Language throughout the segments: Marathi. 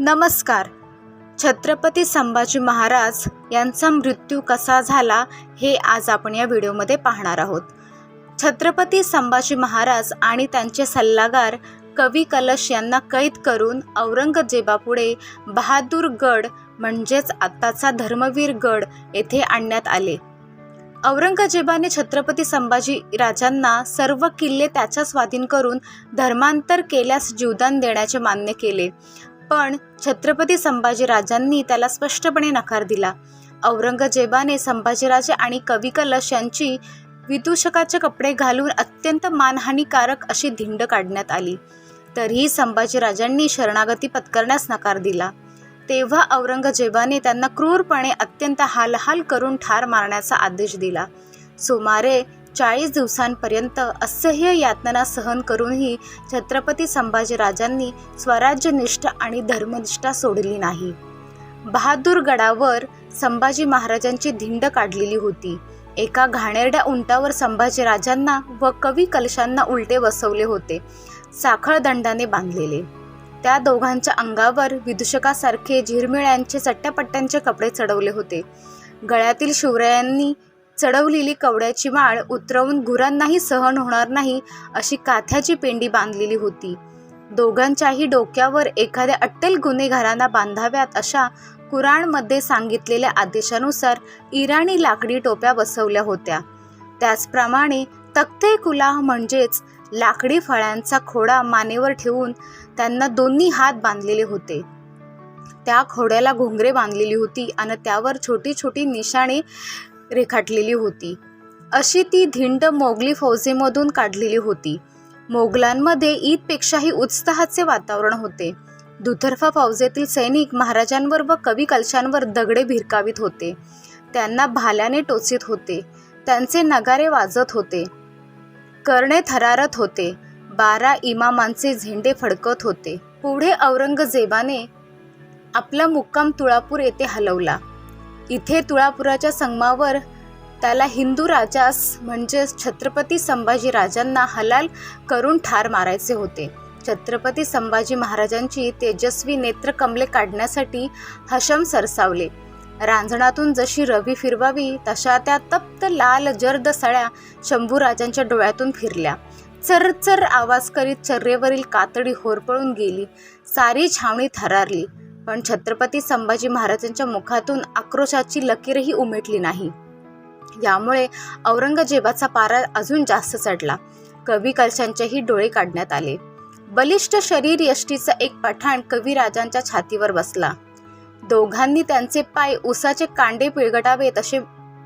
नमस्कार. छत्रपती संभाजी महाराज यांचा मृत्यू कसा झाला हे आज आपण या व्हिडिओमध्ये पाहणार आहोत. छत्रपती संभाजी महाराज आणि त्यांचे सल्लागार कवी कलश यांना कैद करून औरंगजेबापुढे बहादूरगड म्हणजेच आत्ताचा धर्मवीर गड येथे आणण्यात आले. औरंगजेबाने छत्रपती संभाजी राजांना सर्व किल्ले त्याच्या स्वाधीन करून धर्मांतर केल्यास जीवदान देण्याचे मान्य केले. पण छत्रपती संभाजी राजांनी त्याला स्पष्टपणे नकार दिला. औरंगजेबाने संभाजीराजे आणि कवी कलश यांची विदूषकाचे कपडे घालून अत्यंत मानहानिकारक अशी धिंड काढण्यात आली. तरीही संभाजीराजांनी शरणागती पत्करण्यास नकार दिला. तेव्हा औरंगजेबाने त्यांना क्रूरपणे अत्यंत हालहाल करून ठार मारण्याचा आदेश दिला. सुमारे चाळीस दिवसांपर्यंत असह्य यातना सहन करूनही छत्रपती संभाजीराजांनी स्वराज्यनिष्ठ आणि धर्मनिष्ठा सोडली नाही. बहादूरगडावर संभाजी महाराजांची धिंड काढलेली होती. एका घाणेरड्या उंटावर संभाजीराजांना व कवी कलशांना उलटे बसवले होते साखळदंडाने बांधलेले. त्या दोघांच्या अंगावर विदूषकासारखे झिरमिळ्यांचे चट्ट्यापट्ट्यांचे कपडे चढवले होते. गळ्यातील शिवरायांनी चढवलेली कवड्याची माळ उतरवून गुरांनाही सहन होणार नाही अशी काथ्याची पेंडी बांधलेली होती. दोघांच्याही डोक्यावर एखाद्या अट्टल गुन्हेगारांना बांधाव्यात अशा कुराणमध्ये सांगितलेल्या आदेशानुसार इराणी लाकडी टोप्या बसवल्या होत्या. त्याचप्रमाणे तख्ते कुलाह म्हणजेच लाकडी फळ्यांचा खोडा मानेवर ठेवून त्यांना दोन्ही हात बांधलेले होते. त्या खोड्याला घोंगरे बांधलेली होती आणि त्यावर छोटी छोटी निशाणे रेखाटलेली होती. अशी ती धिंड मोगली फौजेमधून काढलेली होती. मोगलांमध्ये ईदपेक्षाही उत्साहाचे वातावरण होते. दुतर्फा फौजेतील सैनिक महाराजांवर व कवी कलशांवर दगडे भिरकावीत होते. त्यांना भाल्याने टोचित होते. त्यांचे नगारे वाजत होते. कर्णे थरारत होते. बारा इमामांचे झेंडे फडकत होते. पुढे औरंगजेबाने आपला मुक्काम तुळापूर येथे हलवला. इथे तुळापुराच्या संगमावर त्याला हिंदू राजास म्हणजेच छत्रपती संभाजी राजांना हलाल करून ठार मारायचे होते. छत्रपती संभाजी महाराजांची तेजस्वी नेत्रकमले काढण्यासाठी हशम सरसावले. रांजणातून जशी रवी फिरवावी तशा त्या तप्त लाल जर्द सळ्या शंभूराजांच्या डोळ्यातून फिरल्या. चरचर आवाज करीत चर्रेवरील कातडी होरपळून गेली. सारी छावणी थरारली. पण छत्रपती संभाजी महाराजांच्या मुखातून आक्रोशाची लकीरही उमेटली नाही. यामुळे औरंगजेबाचा पारा अजून जास्त चढला. कवी कलशांचेही डोळे काढण्यात आले. बलिष्ठ शरीर यष्टीचा एक पठाण कविराजांच्या छातीवर बसला. दोघांनी त्यांचे पाय उसाचे कांडे पिळगटावे तसे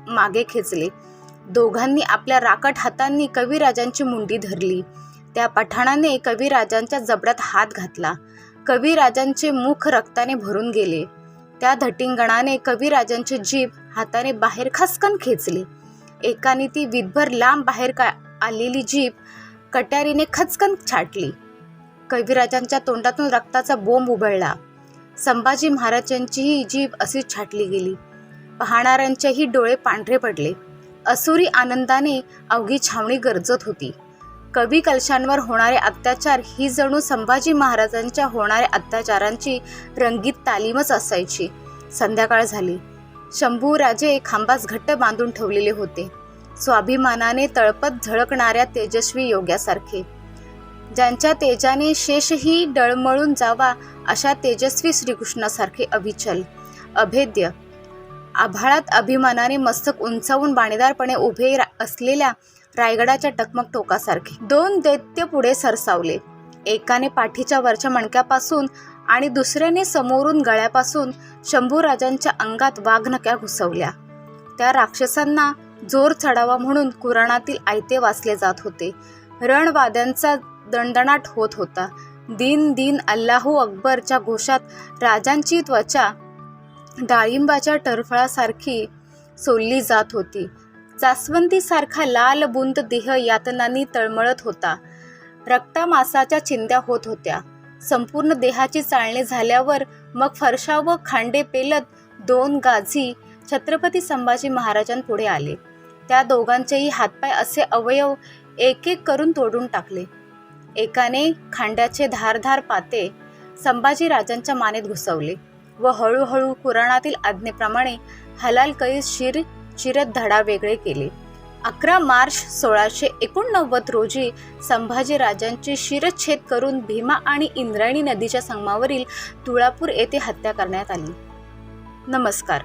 मागे खेचले. दोघांनी आपल्या राकट हातांनी कविराजांची मुंडी धरली. त्या पठाणाने कविराजांच्या जबड्यात हात घातला. कविराजांचे मुख रक्ताने भरून गेले. त्या धटिंगणाने कविराजांची जीभ हाताने बाहेर खसकन खेचली. एकाने ती विधभर लांब बाहेर का आलेली जीभ कट्यारीने खचकन छाटली. कविराजांच्या तोंडातून रक्ताचा बोंब उबळला. संभाजी महाराजांचीही जीभ अशी छाटली गेली. पाहणाऱ्यांचेही डोळे पांढरे पडले. असुरी आनंदाने अवघी छावणी गरजत होती. कवी कलशांवर होणारे अत्याचार ही जणू संभाजी महाराजांच्या होणाऱ्या अत्याचारांची रंगीत तालीमच असायची. संध्याकाळ झाली. शंभूराजे खांबास घट्ट बांधून ठेवलेले होते. स्वाभिमानाने तळपत झळकणाऱ्या तेजस्वी योग्यासारखे. ज्यांच्या तेजाने शेषही डळमळून जावा अशा तेजस्वी श्रीकृष्णासारखे अविचल अभेद्य. आभाळात अभिमानाने मस्तक उंचावून बाणेदारपणे उभे रा- असलेल्या रायगडाच्या टकमक टोकासारखे. दोन दैत्य पुढे सरसावले. एकाने पाठीच्या वरच्या मणक्यापासून आणि दुसऱ्याने समोरून गळ्यापासून शंभूराजांच्या अंगात वाघनक्या घुसवल्या. त्या राक्षसांना जोर चढावा म्हणून कुराणातील आयते वाचले जात होते. रणवाद्यांचा दणदणाट होत होता. दिन दिन अल्लाहू अकबरच्या घोषात राजांची त्वचा डाळिंबाच्या टरफळासारखी सोलली जात होती. जास्वंदीसारखा लाल बुंद देह यातनांनी तळमळत होता. रक्तामासाच्या चिंध्या होत होत्या. संपूर्ण देहाची चालणी झाल्यावर मग फरशा व खांडे पेलत दोन गाझी छत्रपती संभाजी महाराजांपुढे आले. त्या दोघांचेही हातपाय असे अवयव एक एक करून तोडून टाकले. एकाने खांड्याचे धारधार पाते संभाजी राजांच्या मानेत घुसवले व हळूहळू कुराणातील आज्ञेप्रमाणे हलाल कैस शिर चिरत धडा वेगळे केले. अकरा मार्च सोळाशे एकोणनव्वद रोजी संभाजीराजांची शिरच्छेद करून भीमा आणि इंद्रायणी नदीच्या संगमावरील तुळापूर येथे हत्या करण्यात आली. नमस्कार.